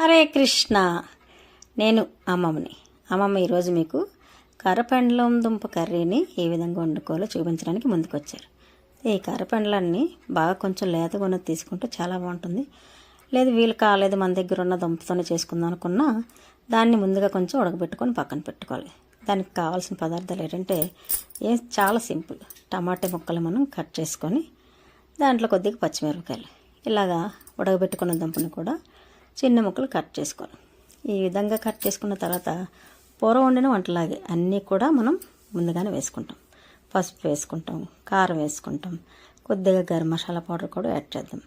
హరే కృష్ణ. నేను అమ్మమ్మని. అమ్మమ్మ ఈరోజు మీకు కర్రపెండలం దుంప కర్రీని ఏ విధంగా వండుకోవాలో చూపించడానికి ముందుకొచ్చారు. ఈ కర్రపెండలాన్ని బాగా కొంచెం లేతగా ఉన్నది తీసుకుంటే చాలా బాగుంటుంది. లేదు వీలు కాలేదు మన దగ్గర ఉన్న దుంపతోనే చేసుకుందాం అనుకున్నా దాన్ని ముందుగా కొంచెం ఉడకబెట్టుకొని పక్కన పెట్టుకోవాలి. దానికి కావాల్సిన పదార్థాలు ఏంటంటే ఏం చాలా సింపుల్. టమాటా ముక్కలు మనం కట్ చేసుకొని దాంట్లో కొద్దిగా పచ్చిమిరపకాయలు. ఇలాగా ఉడకబెట్టుకున్న దుంపని కూడా చిన్న ముక్కలు కట్ చేసుకోవాలి. ఈ విధంగా కట్ చేసుకున్న తర్వాత పూర్వం వండిన వంటలాగే అన్నీ కూడా మనం ముందుగానే వేసుకుంటాం. పసుపు వేసుకుంటాం కారం వేసుకుంటాం కొద్దిగా గరం మసాలా పౌడర్ కూడా యాడ్ చేద్దాం.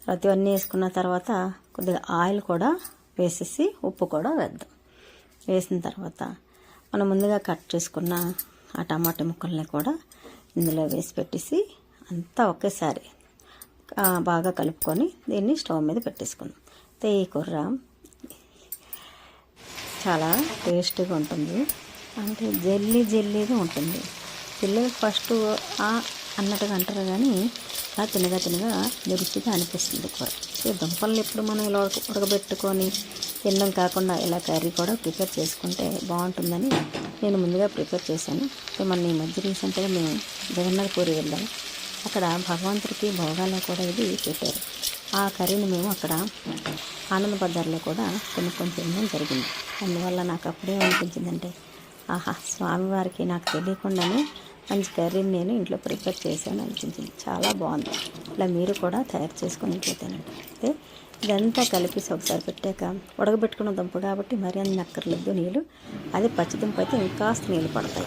తర్వాత ఇవన్నీ వేసుకున్న తర్వాత కొద్దిగా ఆయిల్ కూడా వేసేసి ఉప్పు కూడా వేద్దాం. వేసిన తర్వాత మనం ముందుగా కట్ చేసుకున్న ఆ టమాటా ముక్కల్ని కూడా ఇందులో వేసి పెట్టేసి అంతా ఒకేసారి బాగా కలుపుకొని దీన్ని స్టవ్ మీద పెట్టేసుకుందాం. అయితే కూర చాలా టేస్టీగా ఉంటుంది. అంటే జల్లీ జల్లీగా ఉంటుంది. పిల్లలు ఫస్ట్ ఆ అన్నట్టుగా అంటారు కానీ ఆ తినగా తినగా రుచిగా అనిపిస్తుంది కూర ఈ దుంపల్ని ఎప్పుడు మనం ఇలా ఉడకబెట్టుకొని తినడం కాకుండా ఇలా కర్రీ కూడా ప్రిపేర్ చేసుకుంటే బాగుంటుందని నేను ముందుగా ప్రిపేర్ చేశాను. సో మన ఈ మధ్య రీసెంట్గా మేము జగన్నాథ్ పూరి వెళ్ళాము అక్కడ భగవంతుడికి భోగాల్లో కూడా ఇది పెట్టారు. ఆ కర్రీని మేము అక్కడ ఆనంద బజార్లో కూడా కొనుక్కొని తినడం జరిగింది. అందువల్ల నాకు అప్పుడే అనిపించిందంటే ఆహా స్వామివారికి నాకు తెలియకుండానే మంచి కర్రీని నేను ఇంట్లో ప్రిపేర్ చేశాను అనిపించింది. చాలా బాగుంది. ఇలా మీరు కూడా తయారు చేసుకొని ఇంట్లో తినండి. అయితే ఇదంతా కలిపేసి ఒకసారి పెట్టాక ఉడకబెట్టుకున్న దుంప కాబట్టి మరీ అన్ని అక్కర్లేదు నీళ్ళు. అదే పచ్చిదుంప అయితే ఇంకాస్త నీళ్ళు పడతాయి.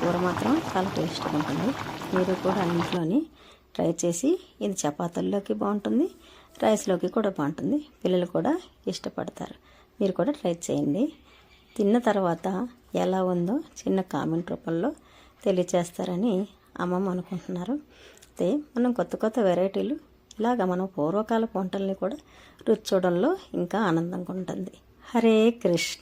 కూర మాత్రం చాలా టేస్ట్గా ఉంటుంది. మీరు కూడా ఇంట్లోని ట్రై చేసి ఇది చపాతీల్లోకి బాగుంటుంది రైస్లోకి కూడా బాగుంటుంది. పిల్లలు కూడా ఇష్టపడతారు. మీరు కూడా ట్రై చేయండి. తిన్న తర్వాత ఎలా ఉందో చిన్న కామెంట్ రూపంలో తెలియచేస్తారని అమ్మమ్మ అనుకుంటున్నారు. అయితే మనం కొత్త కొత్త వెరైటీలు ఇలాగ మనం పూర్వకాల వంటల్ని కూడా రుచి చూడడంలో ఇంకా ఆనందంగా ఉంటుంది. హరే కృష్ణ.